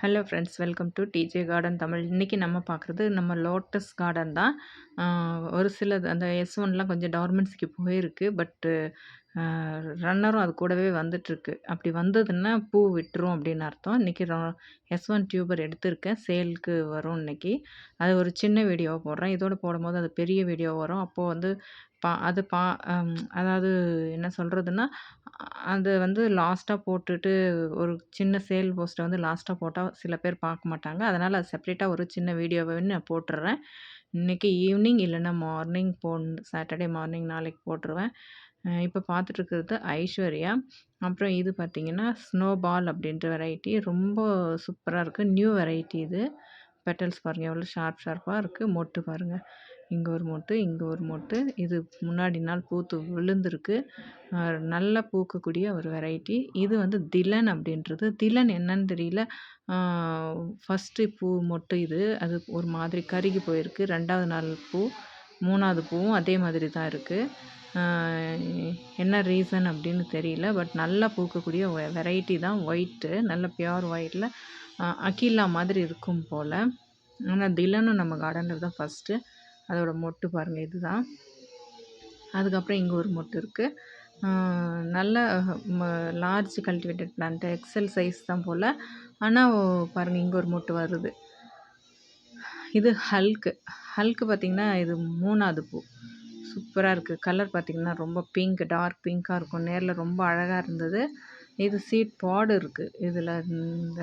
Hello friends welcome to DJ garden Tamil இன்றைக்கி நம்ம பார்க்குறது நம்ம லோட்டஸ் கார்டன் தான். ஒரு சில அந்த எஸ் ஒன்லாம் கொஞ்சம் டார்மெண்ட்ஸ்க்கு போயிருக்கு பட்டு ரன்னரும் அது கூடவே வந்துட்டுருக்கு. அப்படி வந்ததுன்னா பூ விட்டுரும் அப்படின்னு அர்த்தம். இன்றைக்கி எஸ் ஒன் டியூபர் எடுத்திருக்கேன் சேலுக்கு வரும் இன்றைக்கி அது ஒரு சின்ன வீடியோவாக போடுறேன். இதோடு போடும்போது அது பெரிய வீடியோ வரும். அப்போது வந்து பா அது பா அதாவது என்ன சொல்கிறதுன்னா அது வந்து லாஸ்ட்டாக போட்டுட்டு ஒரு சின்ன சேல் போஸ்ட்டை வந்து லாஸ்ட்டாக போட்டால் சில பேர் பார்க்க மாட்டாங்க. அதனால் அது செப்ரேட்டாக ஒரு சின்ன வீடியோவை நான் போட்டுடுறேன் இன்றைக்கி ஈவினிங் இல்லைன்னா மார்னிங் போன் சாட்டர்டே மார்னிங் நாளைக்கு போட்டுருவேன். இப்போ பார்த்துட்ருக்கிறது ஐஸ்வர்யா. அப்புறம் இது பார்த்திங்கன்னா ஸ்னோபால் அப்படின்ற வெரைட்டி. ரொம்ப சூப்பராக இருக்குது நியூ வெரைட்டி இது. பெட்டல்ஸ் பாருங்கள் எவ்வளோ ஷார்ப் ஷார்ப்பாக இருக்குது மொட்டு பாருங்கள் இங்கே ஒரு மொட்டு இங்கே ஒரு மொட்டு. இது முன்னாடி நாள் பூத்து விழுந்திருக்கு. நல்லா பூக்கக்கூடிய ஒரு வெரைட்டி. இது வந்து திலன் அப்படின்றது. திலன் என்னன்னு தெரியல. ஃபஸ்ட்டு பூ மொட்டு இது. அது ஒரு மாதிரி கருகி போயிருக்கு. ரெண்டாவது நாள் பூ மூணாவது பூவும் அதே மாதிரி தான் இருக்குது என்ன ரீசன் அப்படின்னு தெரியல. பட் நல்லா பூக்கக்கூடிய வெரைட்டி தான். ஒயிட்டு நல்ல பியோர் ஒயிட்டில் அகிலா மாதிரி இருக்கும் போல். ஆனால் திலனும் நம்ம கார்டனில் தான் ஃபஸ்ட்டு அதோட மொட்டு பாருங்கள் இதுதான். அதுக்கப்புறம் இங்கே ஒரு மொட்டு இருக்குது நல்ல large cultivated plant XL size தான் போல். ஆனால் பாருங்கள் இங்கே ஒரு மொட்டு வருது. இது ஹல்க்கு ஹல்க்கு பார்த்திங்கன்னா இது மூணாவது பூ. சூப்பராக இருக்குது கலர் பார்த்திங்கன்னா ரொம்ப பிங்க் டார்க் பிங்க்காக இருக்கும். நேரில் ரொம்ப அழகாக இருந்தது. இது சீட் பாடு இருக்குது இதில் இந்த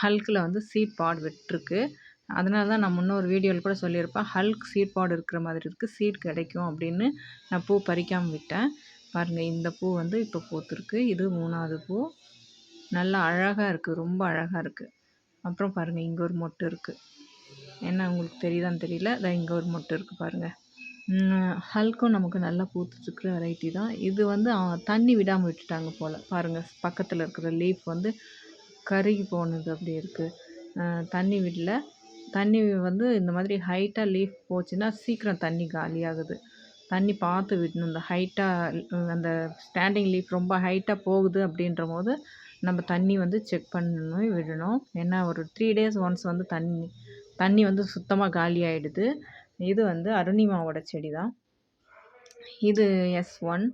ஹல்கில் வந்து சீட் பாடு விட்டுருக்கு. அதனால தான் நான் முன்னொரு வீடியோவில் கூட சொல்லியிருப்பேன். ஹல்க் சீட் பாடு இருக்கிற மாதிரி இருக்குது சீட் கிடைக்கும் அப்படின்னு நான் பூ பறிக்காமல் விட்டேன். பாருங்கள் இந்த பூ வந்து இப்போ பூத்துருக்கு. இது மூணாவது பூ. நல்லா அழகாக இருக்குது ரொம்ப அழகாக இருக்குது அப்புறம் பாருங்கள் இங்கே ஒரு மொட்டு இருக்குது என்ன உங்களுக்கு தெரியுதான்னு தெரியல. அதான் இங்கே ஒரு மொட்டு இருக்குது பாருங்கள் ஹல்க்கும் நமக்கு நல்லா பூத்துட்ருக்குற வெரைட்டி தான். இது வந்து தண்ணி விடாமல் விட்டுட்டாங்க போல். பாருங்கள் பக்கத்தில் இருக்கிற லீஃப் வந்து கருகி போனது அப்படி இருக்குது தண்ணி விடல. தண்ணி வந்து இந்த மாதிரி ஹைட்டாக லீஃப் போச்சுன்னா சீக்கிரம் தண்ணி காலியாகுது. தண்ணி பார்த்து விடணும். இந்த ஹைட்டாக அந்த ஸ்டாண்டிங் லீஃப் ரொம்ப ஹைட்டாக போகுது அப்படின்ற போது நம்ம தண்ணி வந்து செக் பண்ணி விடணும். ஏன்னா ஒரு த்ரீ டேஸ் ஒன்ஸ் வந்து தண்ணி தண்ணி வந்து சுத்தமாக காலி ஆகிடுது இது வந்து அருணிமாவோட செடி தான் இது எஸ் ஒன்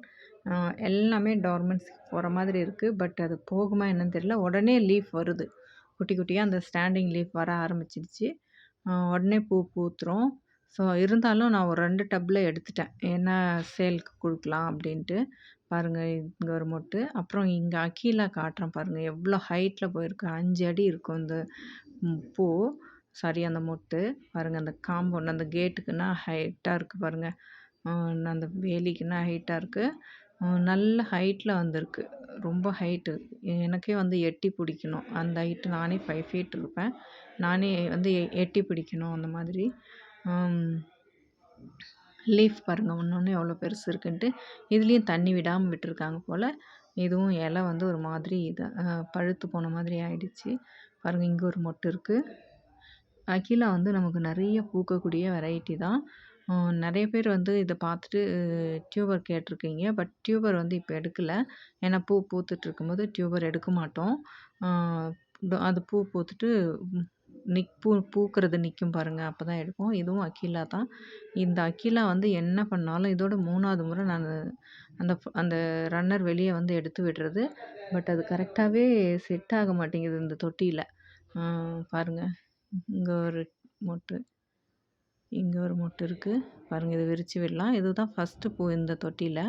எல்லாமே டோர்மெண்ட்ஸ் போகிற மாதிரி இருக்குது பட் அது போகுமா என்னன்னு தெரியல. உடனே லீஃப் வருது. குட்டி குட்டியாக அந்த ஸ்டாண்டிங் லீஃப் வர ஆரம்பிச்சிடுச்சு உடனே பூ பூத்துரும். ஸோ இருந்தாலும் நான் ஒரு ரெண்டு டப்பில் எடுத்துட்டேன். ஏன்னா சேலுக்கு கொடுக்கலாம்? அப்படின்ட்டு. பாருங்கள் இங்கே ஒரு மொட்டு. அப்புறம் இங்கே அக்கீலா காட்டுறேன் பாருங்கள் எவ்வளோ ஹைட்டில் போயிருக்கு. அஞ்சு அடி இருக்கும் இந்த பூ. சாரி அந்த மொட்டு. பாருங்கள் அந்த காம்பவுண்ட் அந்த கேட்டுக்குன்னா ஹைட்டாக இருக்குது பாருங்கள் அந்த வேலிக்குன்னா ஹைட்டாக இருக்குது நல்ல ஹைட்டில் வந்திருக்கு. ரொம்ப ஹைட்டு எனக்கே வந்து எட்டி பிடிக்கணும். அந்த ஹைட்டு நானே ஃபைவ் ஃபீட் இருப்பேன். நானே வந்து எட்டி பிடிக்கணும் அந்த மாதிரி. லீஃப் பாருங்கள் ஒன்று ஒன்று எவ்வளோ பெருசு இருக்குன்ட்டு. இதுலேயும் தண்ணி விடாமல் விட்டுருக்காங்க போல். இதுவும் இலை வந்து ஒரு மாதிரி இதாக பழுத்து போன மாதிரி ஆயிடுச்சு. பாருங்கள் இங்கே ஒரு மொட்டு இருக்குது அகிலா வந்து நமக்கு நிறைய பூக்கக்கூடிய வெரைட்டி தான். நிறைய பேர் வந்து இதை பார்த்துட்டு டியூபர் கேட்டிருக்கீங்க. பட் டியூபர் வந்து இப்போ எடுக்கலை. ஏன்னா பூ பூத்துட்டு இருக்கும்போது டியூபர் எடுக்க மாட்டோம். அது பூ பூத்துட்டு நிக் பூ பூக்கிறது நிற்கும் பாருங்கள் அப்போ தான் எடுப்போம். இதுவும் அக்கீலா தான். இந்த அக்கீலா வந்து என்ன பண்ணாலும் இதோட மூணாவது முறை நான் அந்த அந்த ரன்னர் வெளியே வந்து எடுத்து விடுறது. பட் அது கரெக்டாகவே செட் ஆக மாட்டேங்குது இந்த தொட்டியில். பாருங்கள் இங்கே ஒரு மொட்டு. இங்கே ஒரு மொட்டு இருக்குது பாருங்கள் இதை விரித்து விடலாம். இதுதான் ஃபஸ்ட்டு பூ இந்த தொட்டியில்.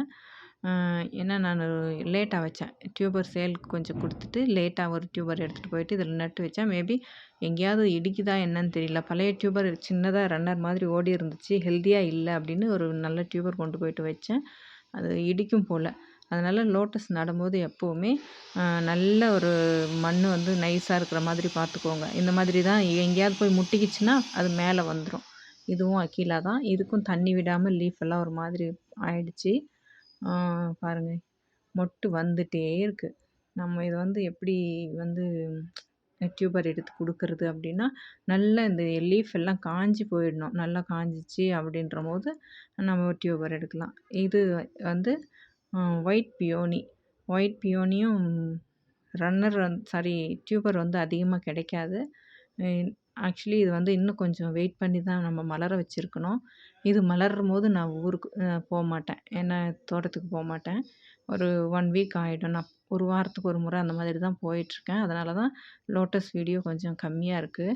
ஏன்னா நான் லேட்டாக வச்சேன். டியூபர் சேலுக்கு கொஞ்சம் கொடுத்துட்டு லேட்டாக ஒரு டியூபர் எடுத்துகிட்டு போயிட்டு இதில் நட்டு வச்சேன். மேபி எங்கேயாவது இடிக்குதா என்னன்னு தெரியல. பழைய டியூபர் சின்னதாக ரன்னர் மாதிரி ஓடி இருந்துச்சு. ஹெல்த்தியாக இல்லை அப்படின்னு ஒரு நல்ல டியூபர் கொண்டு போயிட்டு வச்சேன். அது இடிக்கும் போல். அதனால் லோட்டஸ் நடும்போது எப்போவுமே நல்ல ஒரு மண் வந்து நைஸாக இருக்கிற மாதிரி பார்த்துக்கோங்க. இந்த மாதிரி தான் எங்கேயாவது போய் முட்டிக்கிச்சுன்னா அது மேலே வந்துடும் இதுவும் அக்கீலா தான். இதுக்கும் தண்ணி விடாமல் லீஃப் எல்லாம் ஒரு மாதிரி ஆயிடுச்சு. பாருங்கள் மொட்டு வந்துகிட்டே இருக்குது நம்ம இதை வந்து எப்படி வந்து டியூபர் எடுத்து கொடுக்கறது அப்படின்னா நல்லா இந்த லீஃப் எல்லாம் காஞ்சி போயிடணும். நல்லா காஞ்சிச்சு அப்படின்ற போது நம்ம டியூபர் எடுக்கலாம். இது வந்து ஒயிட் பியோனி ஒயிட் பியோனியும் ரன்னர் வந் சாரி டியூபர் வந்து அதிகமாக கிடைக்காது. ஆக்சுவலி இது வந்து இன்னும் கொஞ்சம் வெயிட் பண்ணி தான் நம்ம மலர வச்சுருக்கணும். இது மலரும்போது நான் ஊருக்கு போக மாட்டேன் ஏன்னா தோட்டத்துக்கு போக மாட்டேன் ஒரு ஒன் வீக் ஆகிடும் நான் ஒரு வாரத்துக்கு ஒரு முறை அந்த மாதிரி தான் போயிட்டுருக்கேன். அதனால தான் லோட்டஸ் வீடியோ கொஞ்சம் கம்மியாக இருக்குது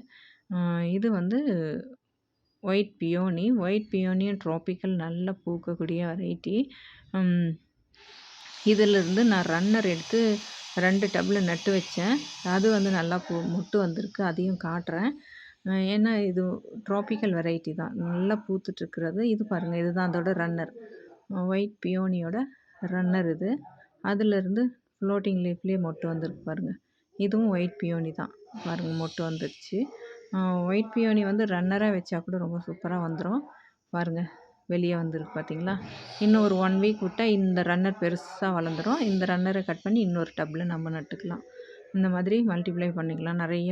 இது வந்து ஒயிட் பியோனி ஒயிட் பியோனியும் ட்ராபிக்கல் நல்ல பூக்கக்கூடிய வெரைட்டி இதிலிருந்து நான் ரன்னர் எடுத்து ரெண்டு டப்பில் நட்டு வச்சேன். அது வந்து நல்லா பூ மொட்டு வந்திருக்கு. அதையும் காட்டுறேன். ஏன்னா இது ட்ராபிக்கல் வெரைட்டி தான். நல்லா பூத்துட்ருக்கிறது இது பாருங்கள் இதுதான் அதோட ரன்னர் ஒயிட் பியோனியோட ரன்னர் இது. அதிலிருந்து ஃப்ளோட்டிங் லீஃப்லேயே மொட்டு வந்திருக்கு பாருங்கள் இதுவும் ஒயிட் பியோனி தான். பாருங்கள் மொட்டு வந்துடுச்சு ஒயிட் பியோனி வந்து ரன்னராக வச்சா கூட ரொம்ப சூப்பராக வந்துடும் பாருங்கள் வெளியே வந்திருக்கு பார்த்தீங்களா இன்னும் ஒரு ஒன் வீக் விட்டால் இந்த ரன்னர் பெருசாக வளர்ந்துடும் இந்த ரன்னரை கட் பண்ணி இன்னொரு டப்பில் நம்ம நட்டுக்கலாம். இந்த மாதிரி மல்டிப்ளை பண்ணிக்கலாம். நிறைய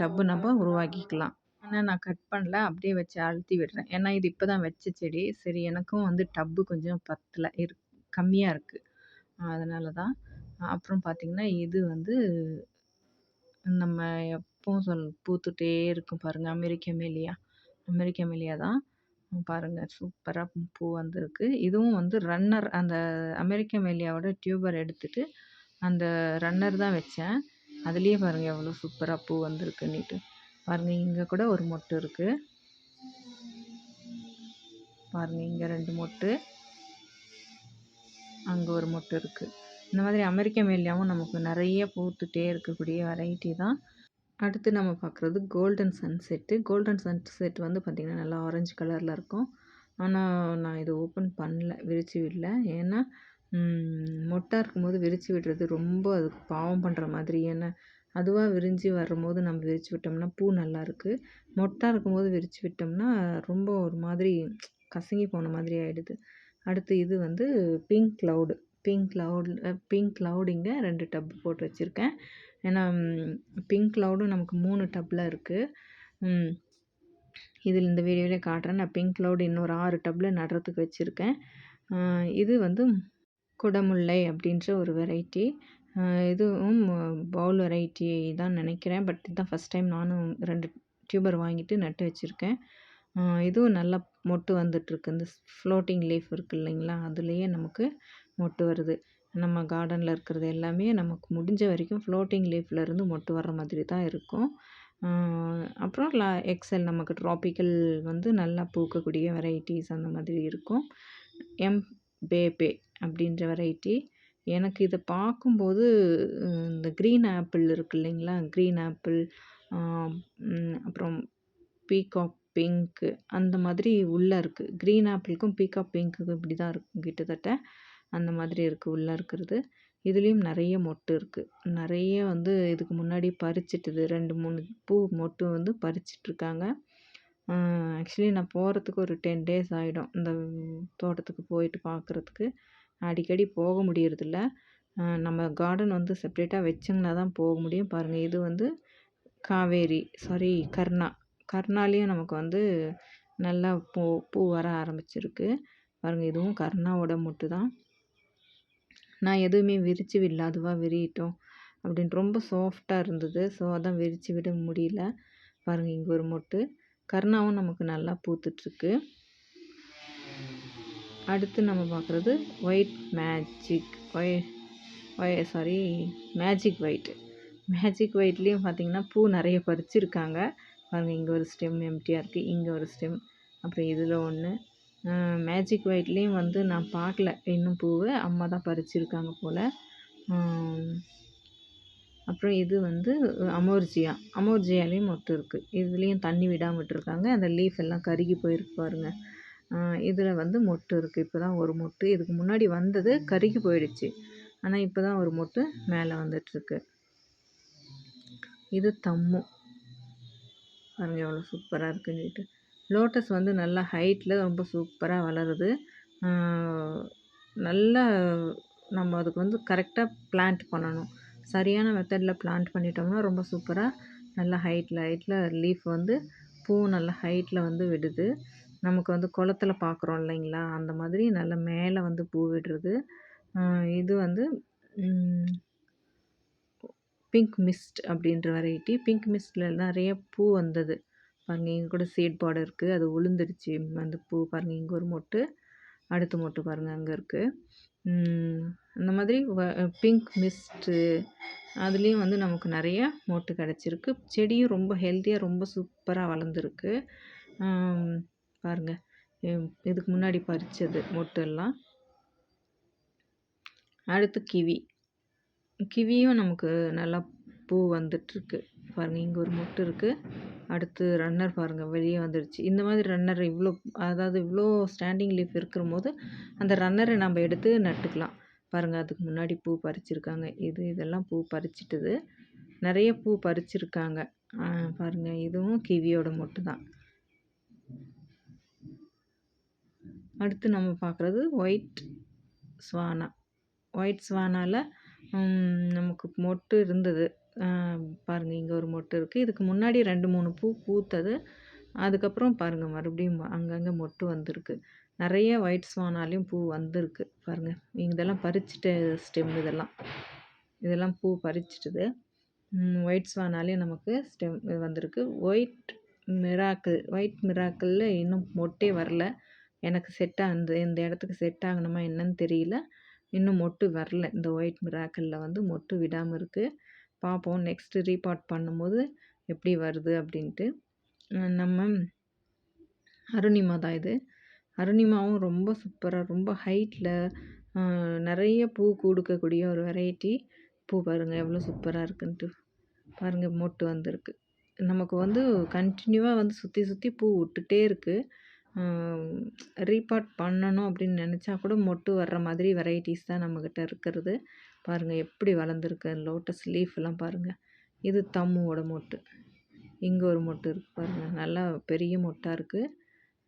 டப்பு நம்ம உருவாக்கிக்கலாம். ஆனால் நான் கட் பண்ணல. அப்படியே வச்சு அழுத்தி விடுறேன். ஏன்னா இது இப்போ தான் வச்ச செடி. சரி எனக்கும் வந்து டப்பு கொஞ்சம் பத்தலை. இரு கம்மியாக இருக்குது அதனால தான் அப்புறம் பார்த்திங்கன்னா இது வந்து நம்ம எப்பவும் சொல் பூத்துட்டே இருக்கும் பாருங்கள் அமெரிக்க மேலியா. அமெரிக்க மேலியா தான் பாருங்கள் சூப்பராக பூ வந்திருக்கு. இதுவும் வந்து ரன்னர் அந்த அமெரிக்க மேலியாவோட டியூபர் எடுத்துகிட்டு அந்த ரன்னர் தான் வச்சேன். அதுலேயே பாருங்கள் எவ்வளோ சூப்பராக பூ வந்திருக்குன்னுட்டு. பாருங்கள் இங்கே கூட ஒரு மொட்டு இருக்குது பாருங்கள் இங்கே ரெண்டு மொட்டு. அங்கே ஒரு மொட்டு இருக்குது இந்த மாதிரி அமெரிக்க மேலியாவும் நமக்கு நிறைய பூத்துட்டே இருக்கக்கூடிய வெரைட்டி தான். அடுத்து நம்ம பார்க்குறது கோல்டன் சன்செட்டு கோல்டன் சன்செட் வந்து பார்த்திங்கன்னா நல்லா ஆரஞ்சு கலரில் இருக்கும். ஆனால் நான் இதை ஓப்பன் பண்ணல விரித்து விடல. ஏன்னா மொட்டாக இருக்கும்போது விரித்து விடுறது ரொம்ப அதுக்கு பாவம் பண்ணுற மாதிரி. ஏன்னா அதுவாக விரிஞ்சு வரும்போது நம்ம விரித்து விட்டோம்னா பூ நல்லாயிருக்கு மொட்டாக இருக்கும்போது விரித்து விட்டோம்னா ரொம்ப ஒரு மாதிரி கசங்கி போன மாதிரி ஆகிடுது அடுத்து இது வந்து pink cloud pink cloud pink க்ளவுடிங்க ரெண்டு டப் போட்டு வச்சுருக்கேன். ஏன்னா பிங்க் க்ளவுடும் நமக்கு மூணு டப்பில் இருக்குது இதில் இந்த வீடியோவிலே காட்டுறேன். நான் பிங்க் க்ளவுட் இன்னொரு ஆறு டப்பில் நடுறதுக்கு வச்சுருக்கேன். இது வந்து குடமுல்லை அப்படின்ற ஒரு வெரைட்டி இதுவும் பவுல் வெரைட்டி தான் நினைக்கிறேன். பட் இதுதான் ஃபஸ்ட் டைம் நானும் ரெண்டு டியூபர் வாங்கிட்டு நட்டு வச்சுருக்கேன். இதுவும் நல்லா மொட்டு வந்துட்டுருக்கு. இந்த ஃப்ளோட்டிங் லீஃப் இருக்குது இல்லைங்களா? அதுலேயே நமக்கு மொட்டு வருது. நம்ம கார்டனில் இருக்கிறது எல்லாமே நமக்கு முடிஞ்ச வரைக்கும் ஃப்ளோட்டிங் லீஃப்லேருந்து மொட்டு வர்ற மாதிரி தான் இருக்கும். அப்புறம் லா எக்ஸல் நமக்கு ட்ராபிக்கல் வந்து நல்லா பூக்கக்கூடிய வெரைட்டிஸ் அந்த மாதிரி இருக்கும். எம் பேபே அப்படின்ற வெரைட்டி எனக்கு இதை பார்க்கும்போது இந்த க்ரீன் ஆப்பிள் இருக்கு இல்லைங்களா? க்ரீன் ஆப்பிள் அப்புறம் பீகாக் பிங்க்கு அந்த மாதிரி உள்ளே இருக்குது க்ரீன் ஆப்பிளுக்கும் பீகாக் பிங்க்குக்கும் இப்படி தான் இருக்கும் கிட்டத்தட்ட. அந்த மாதிரி இருக்குது உள்ளே இருக்கிறது. இதுலேயும் நிறைய மொட்டு இருக்குது நிறைய வந்து இதுக்கு முன்னாடி பறிச்சிட்டுது. ரெண்டு மூணு பூ மொட்டு வந்து பறிச்சிட்ருக்காங்க. ஆக்சுவலி நான் போகிறதுக்கு ஒரு டென் டேஸ் ஆகிடும் இந்த தோட்டத்துக்கு போயிட்டு பார்க்குறதுக்கு அடிக்கடி போக முடியறதில்ல. நம்ம கார்டன் வந்து செப்ரேட்டாக வச்சிங்கன்னா தான் போக முடியும். பாருங்கள் இது வந்து காவேரி சாரி கர்ணா. கர்ணாலேயும் நமக்கு வந்து நல்லா பூ பூ வர ஆரம்பிச்சிருக்கு. பாருங்கள் இதுவும் கர்ணாவோட மொட்டு தான். நான் எதுவுமே விரித்து விடல அதுவாக விரியட்டும் அப்படின்னு ரொம்ப சாஃப்டாக இருந்தது. ஸோ அதான் விரித்து விட முடியல. பாருங்கள் இங்கே ஒரு மொட்டு. கர்ணாவும் நமக்கு நல்லா பூத்துட்ருக்கு அடுத்து நம்ம பார்க்குறது ஒயிட் மேஜிக் ஒய் ஒய் சாரி மேஜிக் ஒயிட் மேஜிக் ஒயிட்லேயும் பார்த்திங்கன்னா பூ நிறைய பறிச்சிருக்காங்க. பாருங்கள் இங்கே ஒரு ஸ்டெம் எம்டியாக இருக்குது இங்கே ஒரு ஸ்டெம் அப்புறம் இதில் ஒன்று மேஜிக் ஒயிட்லேயும் வந்து நான் பார்க்கல இன்னும் பூவை. அம்மா தான் பறிச்சிருக்காங்க போல். அப்புறம் இது வந்து அமோர்ஜியா. அமோர்ஜியாலேயும் மொத்தம் இருக்குது இதுலேயும் தண்ணி விடாமல் விட்டுருக்காங்க. அந்த லீஃப் எல்லாம் கருகி போயிருக்கு பாருங்கள் இதில் வந்து மொட்டு இருக்குது இப்போ தான் ஒரு மொட்டு. இதுக்கு முன்னாடி வந்தது கருகி போயிடுச்சு. ஆனால் இப்போ தான் ஒரு மொட்டு மேலே வந்துட்டுருக்கு இது தம்மு. பாருங்கள் எவ்வளோ சூப்பராக இருக்குன்னு சொல்லிட்டு. லோட்டஸ் வந்து நல்லா ஹைட்டில் ரொம்ப சூப்பராக வளருது. நல்லா நம்ம அதுக்கு வந்து கரெக்டாக பிளான்ட் பண்ணணும். சரியான மெத்தடில் பிளான்ட் பண்ணிட்டோம்னா ரொம்ப சூப்பராக நல்லா ஹைட்டில் ஹைட்டில் லீஃப் வந்து பூ நல்லா ஹைட்டில் வந்து விடுது. நமக்கு வந்து குளத்துல பார்க்குறோம் இல்லைங்களா? அந்த மாதிரி நல்லா மேலே வந்து பூ விடுறது. இது வந்து பிங்க் மிஸ்ட் அப்படின்ற வெரைட்டி. பிங்க் மிஸ்டில் நிறைய பூ வந்தது. பாருங்கள் இங்கே கூட சீட் பார்டர் இருக்குது அது உளுந்துடுச்சு. அந்த பூ பாருங்கள் இங்கே ஒரு மொட்டு அடுத்த மொட்டு பாருங்கள் அங்கே இருக்குது அந்த மாதிரி பிங்க் மிஸ்ட்டு அதுலேயும் வந்து நமக்கு நிறைய மொட்டு கிடச்சிருக்கு. செடியும் ரொம்ப ஹெல்த்தியாக ரொம்ப சூப்பராக வளர்ந்துருக்கு. பாருங்கள் இதுக்கு முன்னாடி பறித்தது மொட்டெல்லாம். அடுத்து கிவி. கிவியும் நமக்கு நல்லா பூ வந்துட்டுருக்கு. பாருங்கள் இங்கே ஒரு மொட்டு இருக்குது அடுத்து ரன்னர் பாருங்கள் வெளியே வந்துடுச்சு இந்த மாதிரி ரன்னர் இவ்வளோ அதாவது இவ்வளோ ஸ்டாண்டிங் லீஃப் இருக்கிற போது அந்த ரன்னரை நம்ம எடுத்து நட்டுக்கலாம். பாருங்கள் அதுக்கு முன்னாடி பூ பறிச்சிருக்காங்க. இது இதெல்லாம் பூ பறிச்சிட்டுது. நிறைய பூ பறிச்சிருக்காங்க. பாருங்கள் இதுவும் கிவியோட மொட்டு தான் அடுத்து நம்ம பார்க்குறது ஒயிட் ஸ்வானா ஒயிட் ஸ்வானால் நமக்கு மொட்டு இருந்தது. பாருங்கள் இங்கே ஒரு மொட்டு இருக்குது இதுக்கு முன்னாடி ரெண்டு மூணு பூ பூத்தது. அதுக்கப்புறம் பாருங்கள் மறுபடியும் அங்கங்கே மொட்டு வந்திருக்கு. நிறைய ஒயிட் ஸ்வானாலையும் பூ வந்திருக்கு. பாருங்கள் இதெல்லாம் பறிச்சிட்ட ஸ்டெம் இதெல்லாம். இதெல்லாம் பூ பறிச்சிட்டுது. ஒயிட் ஸ்வானாலேயும் நமக்கு ஸ்டெம் வந்திருக்கு. ஒயிட் மிராக்கிள் ஒயிட் மிராக்கிளில் இன்னும் மொட்டே வரல. எனக்கு செட் அந்த இந்த இடத்துக்கு செட் ஆகணுமா என்னன்னு தெரியல. இன்னும் மொட்டு வரல. இந்த ஒயிட் மிராக்கலில் வந்து மொட்டு விடாமல் இருக்குது பார்ப்போம் நெக்ஸ்ட்டு ரீபார்ட் பண்ணும்போது எப்படி வருது அப்படின்ட்டு. நம்ம அருணிமா தான் இது. அருணிமாவும் ரொம்ப சூப்பராக ரொம்ப ஹைட்டில் நிறைய பூ கொடுக்கக்கூடிய ஒரு வெரைட்டி. பூ பாருங்கள் எவ்வளோ சூப்பராக இருக்குன்ட்டு. பாருங்கள் மொட்டு வந்திருக்கு. நமக்கு வந்து கண்டினியூவாக வந்து சுற்றி சுற்றி பூ விட்டுட்டே இருக்குது ரீபார்ட் பண்ணணும் அப்படின்னு நினச்சா கூட மொட்டு வர்ற மாதிரி வெரைட்டிஸ் தான் நம்மக்கிட்ட இருக்கிறது. பாருங்கள் எப்படி வளர்ந்துருக்கு லோட்டஸ் லீஃப்லாம் பாருங்கள் இது தம்முவோட மொட்டு. இங்கே ஒரு மொட்டு இருக்குது பாருங்கள் நல்லா பெரிய மொட்டாக இருக்குது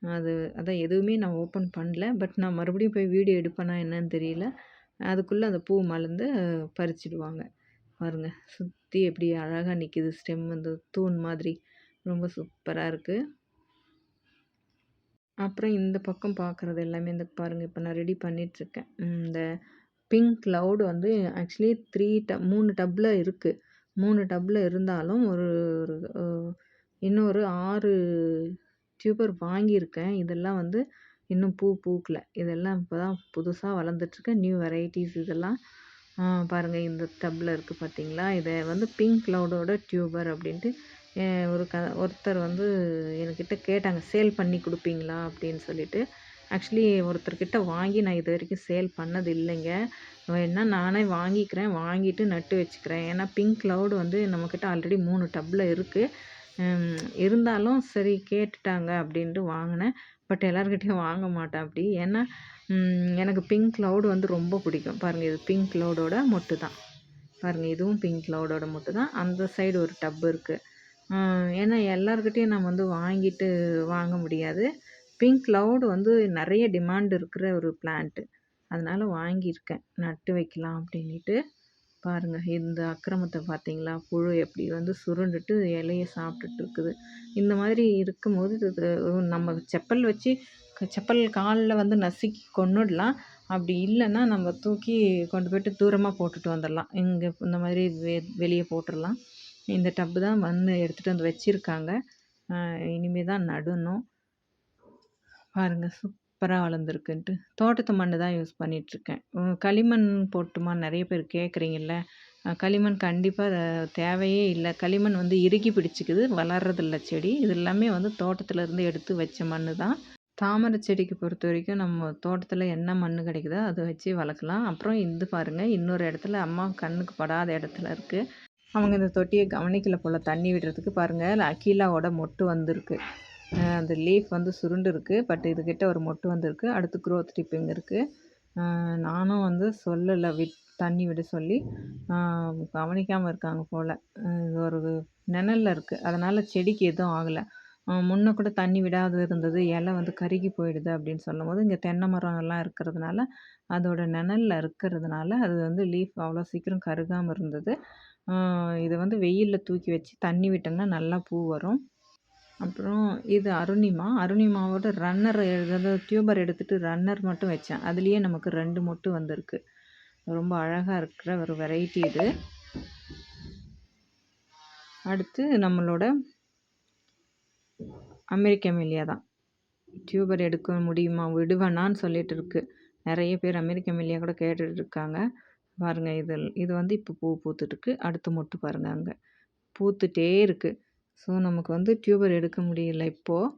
அது அதான் எதுவுமே நான் ஓப்பன் பண்ணல. பட் நான் மறுபடியும் போய் வீடியோ எடுப்பேனா என்னன்னு தெரியல. அதுக்குள்ளே அந்த பூ மலர்ந்து பறிச்சிடுவாங்க. பாருங்கள் சுற்றி எப்படி அழகாக நிற்கிது ஸ்டெம் வந்து தூண் மாதிரி. ரொம்ப சூப்பராக இருக்குது அப்புறம் இந்த பக்கம் பார்க்குறது எல்லாமே இந்த பாருங்கள் இப்போ நான் ரெடி பண்ணிகிட்ருக்கேன் இந்த பிங்க் க்ளவுட் வந்து ஆக்சுவலி த்ரீ ட மூணு டப்பில் இருக்குது மூணு டப்பில் இருந்தாலும் ஒரு ஒரு இன்னொரு ஆறு டியூபர் வாங்கியிருக்கேன். இதெல்லாம் வந்து இன்னும் பூ பூக்கல. இதெல்லாம் இப்போ தான் புதுசாக வளர்ந்துட்டுருக்கு நியூ வெரைட்டிஸ் இதெல்லாம் பாருங்கள் இந்த டப்பில் இருக்குது பார்த்தீங்களா இதை வந்து பிங்க் க்ளவுடோட டியூபர் அப்படின்ட்டு ஒரு க ஒருத்தர் வந்து என்கிட்ட கேட்டாங்க சேல் பண்ணி கொடுப்பீங்களா? அப்படின்னு சொல்லிட்டு. ஆக்சுவலி ஒருத்தர்கிட்ட வாங்கி நான் இது வரைக்கும் சேல் பண்ணது இல்லைங்க. வேணா நானே வாங்கிக்கிறேன் வாங்கிட்டு நட்டு வச்சுக்கிறேன். ஏன்னா பிங்க் க்ளவுட் வந்து நம்மக்கிட்ட ஆல்ரெடி மூணு டப்பில் இருக்குது இருந்தாலும் சரி கேட்டுட்டாங்க அப்படின்ட்டு வாங்கினேன். பட் எல்லாருக்கிட்டையும் வாங்க மாட்டேன் அப்படி. ஏன்னா எனக்கு பிங்க் க்ளவுட் வந்து ரொம்ப பிடிக்கும். பாருங்கள் இது பிங்க் க்ளவுடோட மொட்டு தான் பாருங்கள் இதுவும் பிங்க் க்ளவுடோட மொட்டு தான் அந்த சைடு ஒரு டப் இருக்குது ஏன்னா எல்லார்கிட்டேயும் நம்ம வந்து வாங்கிட்டு வாங்க முடியாது. பிங்க் க்ளவுடு வந்து நிறைய டிமாண்ட் இருக்கிற ஒரு பிளான்ட்டு அதனால் வாங்கியிருக்கேன். நட்டு வைக்கலாம் அப்படின்ட்டு பாருங்கள் இந்த அக்கிரமத்தை பார்த்தீங்களா? புழு எப்படி வந்து சுருண்டுட்டு இலையை சாப்பிட்டுட்டு இருக்குது. இந்த மாதிரி இருக்கும்போது இது நம்ம செப்பல் வச்சு செப்பல் காலில் வந்து நசுக்கி கொண்டுடலாம் அப்படி இல்லைன்னா நம்ம தூக்கி கொண்டு போய்ட்டு தூரமாக போட்டுட்டு வந்துடலாம். இங்கே இந்த மாதிரி வெ வெளியே போட்டுடலாம். இந்த டப்பு தான் வந்து எடுத்துகிட்டு வந்து வச்சுருக்காங்க. இனிமேல் தான் நடணும். பாருங்கள் சூப்பராக வளர்ந்துருக்குன்ட்டு. தோட்டத்து மண் தான் யூஸ் பண்ணிகிட்ருக்கேன் களிமண் போட்டுமா நிறைய பேர் கேட்குறீங்கல்ல? களிமண் கண்டிப்பாக தேவையே இல்லை. களிமண் வந்து இறுகி பிடிச்சிக்குது வளர்றதில்ல செடி. இது எல்லாமே வந்து தோட்டத்துலேருந்து எடுத்து வச்ச மண் தான். தாமரை செடிக்கு பொறுத்த வரைக்கும் நம்ம தோட்டத்தில் என்ன மண் கிடைக்குதோ அதை வச்சு வளர்க்கலாம். அப்புறம் இது பாருங்கள் இன்னொரு இடத்துல அம்மா கண்ணுக்கு படாத இடத்துல இருக்குது அவங்க இந்த தொட்டியை கவனிக்கல போல் தண்ணி விடுறதுக்கு பாருங்கள் அக்கீலாவோட மொட்டு வந்திருக்கு. அந்த லீஃப் வந்து சுருண்டு இருக்குது பட் இதுக்கிட்ட ஒரு மொட்டு வந்திருக்கு. அடுத்து க்ரோத் டிப்பிங் இருக்குது நானும் வந்து சொல்லலை. விட் தண்ணி விட சொல்லி. கவனிக்காமல் இருக்காங்க போல். இது ஒரு நிழலில் இருக்குது அதனால் செடிக்கு எதுவும் ஆகலை. முன்ன கூட தண்ணி விடாது இருந்தது. இலை வந்து கருகி போயிடுது அப்படின்னு சொல்லும்போது இங்கே தென்னை மரம் எல்லாம் இருக்கிறதுனால அதோட நிழலில் இருக்கிறதுனால அது வந்து லீஃப் அவ்வளோ சீக்கிரம் கருகாமல் இருந்தது. இதை வந்து வெயிலில் தூக்கி வச்சு தண்ணி விட்டோம்னா நல்லா பூ வரும். அப்புறம் இது அருணிமா. அருணிமாவோட ரன்னர் அதாவது டியூபர் எடுத்துகிட்டு ரன்னர் மட்டும் வச்சேன். அதுலேயே நமக்கு ரெண்டு மொட்டு வந்திருக்கு. ரொம்ப அழகாக இருக்கிற ஒரு வெரைட்டி இது. அடுத்து நம்மளோட அமெரிக்க மெல்லியா தான். டியூபர் எடுக்க முடியுமா? விடுவேனான்னு சொல்லிட்டு இருக்கு. நிறைய பேர் அமெரிக்க மெல்லியா கூட கேட்டுட்டு இருக்காங்க. பாருங்கள் இது இது வந்து இப்போ பூ பூத்துட்ருக்கு அடுத்து மொட்டு பாருங்கள் அங்கே. பூத்துட்டே இருக்குது ஸோ நமக்கு வந்து டியூபர் எடுக்க முடியல இப்போது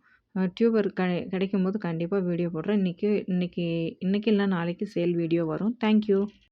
டியூபர் க கிடைக்கும் போது கண்டிப்பாக வீடியோ போடுறேன். இன்றைக்கி இன்றைக்கி இன்றைக்கி இல்லை நாளைக்கு சேல் வீடியோ வரும். தேங்க்யூ